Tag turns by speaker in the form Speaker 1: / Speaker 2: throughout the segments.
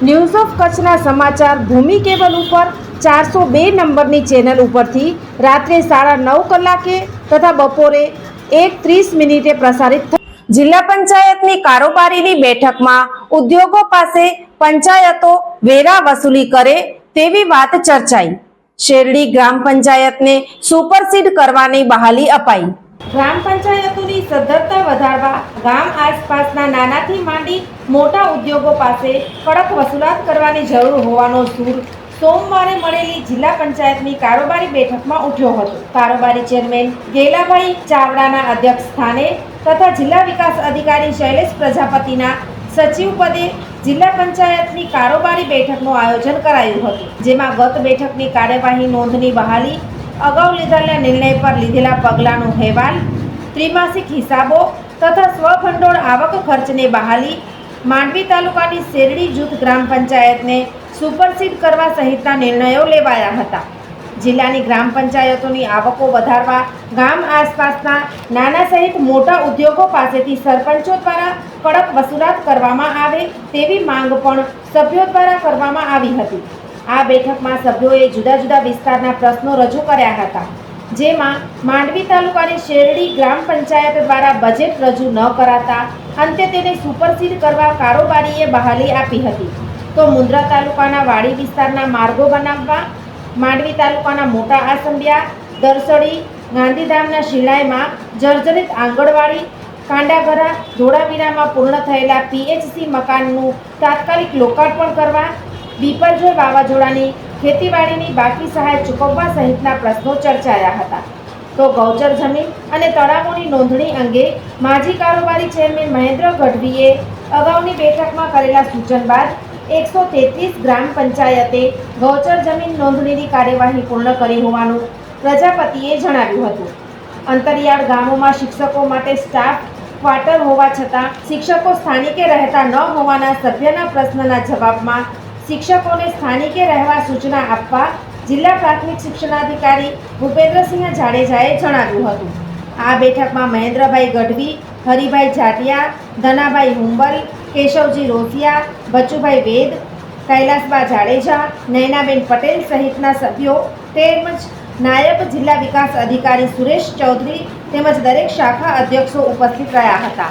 Speaker 1: News of કચ્છના સમાચાર ભૂમિ cable ઉપર ચારસો બે નંબરની ચેનલ ઉપરથી રાત્રે સાડા નવ કલાકે તથા બપોરે એક ત્રીસ મિનિટે પ્રસારિત જિલ્લા પંચાયતની કારોબારીની બેઠકમાં ઉદ્યોગો પાસે પંચાયતો વેરા વસૂલી કરે તેવી વાત ચર્ચાઈ. શેરડી ગ્રામ પંચાયતને સુપરસીડ કરવાની બહાલી અપાઈ. ગ્રામ પંચાયતોની સદ્ધરતા વધારવા, ગામ આસપાસના નાનાથી માંડી મોટા ઉદ્યોગો પાસે કડક વસૂલાત કરવાની જરૂર હોવાનો સૂર સોમવારે મળેલી જિલ્લા પંચાયતની કારોબારી બેઠકમાં ઉઠ્યો હતો. કારોબારી ચેરમેન ગેલાભાઈ ચાવડાના અધ્યક્ષ સ્થાને તથા જિલ્લા વિકાસ અધિકારી શૈલેષ પ્રજાપતિના સચિવ પદે જિલ્લા પંચાયતની કારોબારી બેઠકનું આયોજન કરાયું હતું, જેમાં ગત બેઠકની કાર્યવાહી નોંધની બહાલી અગાઉ લીધેલા નિર્ણય પર લીધેલા પગલાંનો અહેવાલ, ત્રિમાસિક હિસાબો તથા સ્વભંડોળ આવક ખર્ચને બહાલી, માંડવી તાલુકાની શેરડી જૂથ ગ્રામ પંચાયતને સુપરસીડ કરવા સહિતના નિર્ણયો લેવાયા હતા. જિલ્લાની ગ્રામ પંચાયતોની આવકો વધારવા, ગામ આસપાસના નાના સહિત મોટા ઉદ્યોગો પાસેથી સરપંચો દ્વારા કડક વસૂલાત કરવામાં આવે તેવી માંગ પણ સભ્યો દ્વારા કરવામાં આવી હતી. આ બેઠકમાં સભ્યોએ જુદા જુદા વિસ્તારના પ્રશ્નો રજૂ કર્યા હતા, જેમાં માંડવી તાલુકાની શેરડી ગ્રામ પંચાયત દ્વારા બજેટ રજૂ ન કરાતા અંતે તેને સુપરસીડ કરવા કારોબારીએ બહાલી આપી હતી. તો મુન્દ્રા તાલુકાના વાડી વિસ્તારના માર્ગો બનાવવા, માંડવી તાલુકાના મોટા આસંબિયા, દરસડી, ગાંધીધામના શિલાઈમાં જર્જરિત આંગણવાડી કાંડાગરા ધોળાવીરામાં પૂર્ણ થયેલા પીએચસી મકાનનું તાત્કાલિક લોકાર્પણ કરવા બીપરજોય વાવાઝોડાની ખેતીવાડીની બાકી સહાય ચૂકવવા સહિતના પ્રશ્નો ચર્ચાયા હતા. તો ગૌચર જમીન અને તળાવોની નોંધણી અંગે માજી કારોબારી ચેરમેન મહેન્દ્ર ગઢવીએ અગાઉની બેઠકમાં કરેલા સૂચન બાદ એકસો તેત્રીસ ગ્રામ પંચાયતે ગૌચર જમીન નોંધણીની કાર્યવાહી પૂર્ણ કરી હોવાનું પ્રજાપતિએ જણાવ્યું હતું. અંતરિયાળ ગામોમાં શિક્ષકો માટે સ્ટાફ ક્વાર્ટર હોવા છતાં શિક્ષકો સ્થાનિકે રહેતા ન હોવાના સભ્યના પ્રશ્નના જવાબમાં શિક્ષકોને સ્થાનિકે રહેવા સૂચના આપવા જિલ્લા પ્રાથમિક શિક્ષણાધિકારી ભૂપેન્દ્રસિંહ જાડેજાએ જણાવ્યું હતું. આ બેઠકમાં મહેન્દ્રભાઈ ગઢવી, હરિભાઈ જાટિયા, ધનાભાઈ હુંબલ, કેશવજી રોસિયા, બચુભાઈ વેદ, કૈલાસબા જાડેજા, નૈનાબેન પટેલ સહિતના સભ્યો તેમજ નાયબ જિલ્લા વિકાસ અધિકારી સુરેશ ચૌધરી તેમજ દરેક શાખા અધ્યક્ષો ઉપસ્થિત રહ્યા હતા.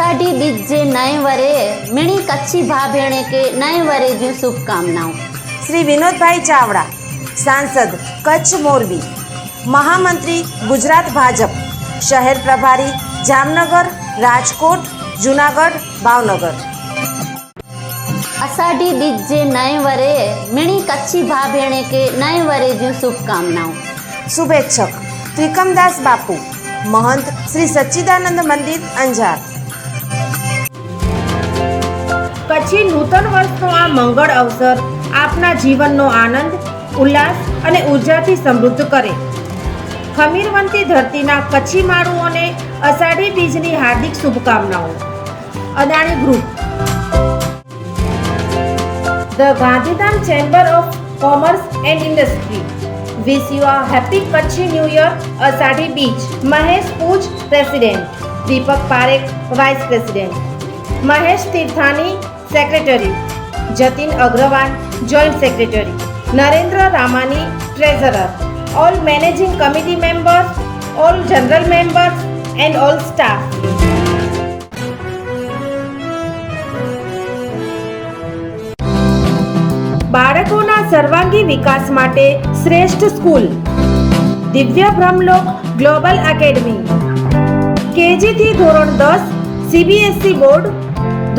Speaker 2: અષાઢી બીજ જે નય વરે મીણી કચ્છી ભા ભેણે કે નય વરે જ્યું શુભકામનાઓ.
Speaker 1: શ્રી વિનોદભાઈ ચાવડા સાંસદ કચ્છ મોરબી. મહામંત્રી ગુજરાત ભાજપ. શહેર પ્રભારી જામનગર રાજકોટ જુનાગઢ ભાવનગર.
Speaker 2: અષાઢી બીજ જે નય વરે મીણી કચ્છી ભા ભેણે કે નય વરે જ્યું શુભકામનાઓ.
Speaker 1: શુભેચ્છક. ત્રિકમદાસ બાપુ. મહંત શ્રી સચ્ચિદાનંદ મંદિર અંજાર. કચ્છી નૂતન વર્ષનો આ મંગળ અવસર આપના જીવનનો આનંદ ઉલ્લાસ અને ઉર્જાથી સમૃદ્ધ કરે ખમીરવંતી ધરતીના કચ્છી માળુઓને અષાઢી બીજની હાર્દિક શુભકામનાઓ Adani group The Gandhidham Chamber of Commerce and Industry wish you a happy Kutchi New Year, Asadi Beach. Mahesh Pooj, President. Deepak Parekh, Vice President. Mahesh Tirthani, Secretary. Jatin Agrawal, Joint Secretary. Narendra Ramani, Treasurer. All Managing Committee members, all General members and all staff. સર્વાંગી વિકાસ માટે શ્રેષ્ઠ school દિવ્ય Brahmlok global academy KG થી ધોરણ દસ CBSE board